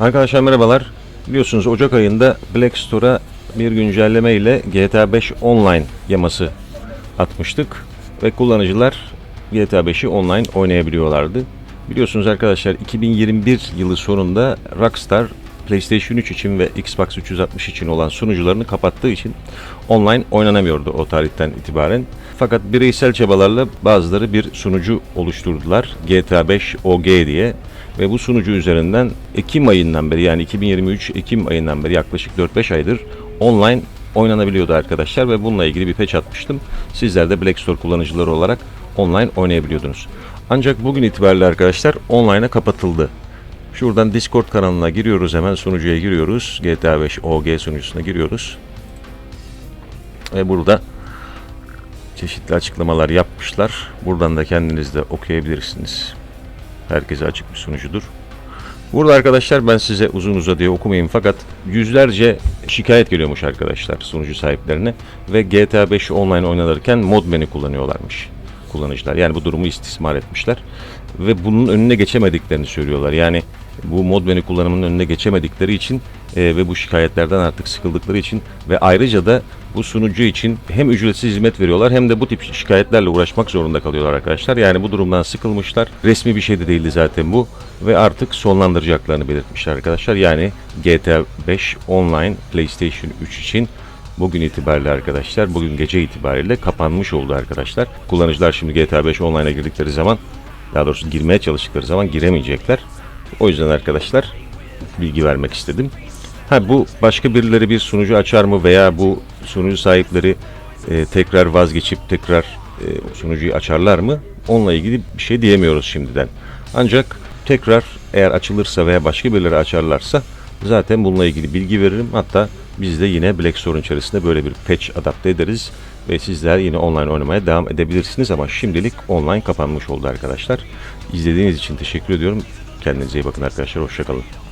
Arkadaşlar merhabalar. Biliyorsunuz Ocak ayında Black Store'a bir güncelleme ile GTA 5 Online yaması atmıştık ve kullanıcılar GTA 5'i online oynayabiliyorlardı. Biliyorsunuz arkadaşlar 2021 yılı sonunda Rockstar PlayStation 3 için ve Xbox 360 için olan sunucularını kapattığı için online oynanamıyordu o tarihten itibaren. Fakat bireysel çabalarla bazıları bir sunucu oluşturdular. GTA 5 OG diye ve bu sunucu üzerinden Ekim ayından beri yani 2023 Ekim ayından beri yaklaşık 4-5 aydır online oynanabiliyordu arkadaşlar ve bununla ilgili bir patch atmıştım. Sizler de Black Store kullanıcıları olarak online oynayabiliyordunuz. Ancak bugün itibariyle arkadaşlar online'a kapatıldı. Şuradan Discord kanalına giriyoruz hemen sunucuya giriyoruz. GTA 5 OG sunucusuna giriyoruz. Ve burada çeşitli açıklamalar yapmışlar. Buradan da kendiniz de okuyabilirsiniz. Herkese açık bir sunucudur. Burada arkadaşlar ben size uzun uzadıya okumayayım fakat yüzlerce şikayet geliyormuş arkadaşlar sunucu sahiplerine ve GTA 5 online oynanırken mod menü kullanıyorlarmış kullanıcılar. Yani bu durumu istismar etmişler ve bunun önüne geçemediklerini söylüyorlar. Yani bu mod menü kullanımının önüne geçemedikleri için e, ve bu şikayetlerden artık sıkıldıkları için ve ayrıca da bu sunucu için hem ücretsiz hizmet veriyorlar hem de bu tip şikayetlerle uğraşmak zorunda kalıyorlar arkadaşlar. Yani bu durumdan sıkılmışlar. Resmi bir şey de değildi zaten bu ve artık sonlandıracaklarını belirtmişler arkadaşlar. Yani GTA 5 Online PlayStation 3 için bugün itibariyle arkadaşlar, bugün gece itibariyle kapanmış oldu arkadaşlar. Kullanıcılar şimdi GTA 5 Online'a girdikleri zaman, daha doğrusu girmeye çalıştıkları zaman giremeyecekler. O yüzden arkadaşlar bilgi vermek istedim. Ha bu başka birileri bir sunucu açar mı veya bu sunucu sahipleri e, tekrar vazgeçip tekrar e, sunucuyu açarlar mı? Onunla ilgili bir şey diyemiyoruz şimdiden. Ancak tekrar eğer açılırsa veya başka birileri açarlarsa zaten bununla ilgili bilgi veririm. Hatta biz de yine Black Store'un içerisinde böyle bir patch adapte ederiz ve sizler yine online oynamaya devam edebilirsiniz ama şimdilik online kapanmış oldu arkadaşlar. İzlediğiniz için teşekkür ediyorum. Kendinize iyi bakın arkadaşlar. Hoşçakalın.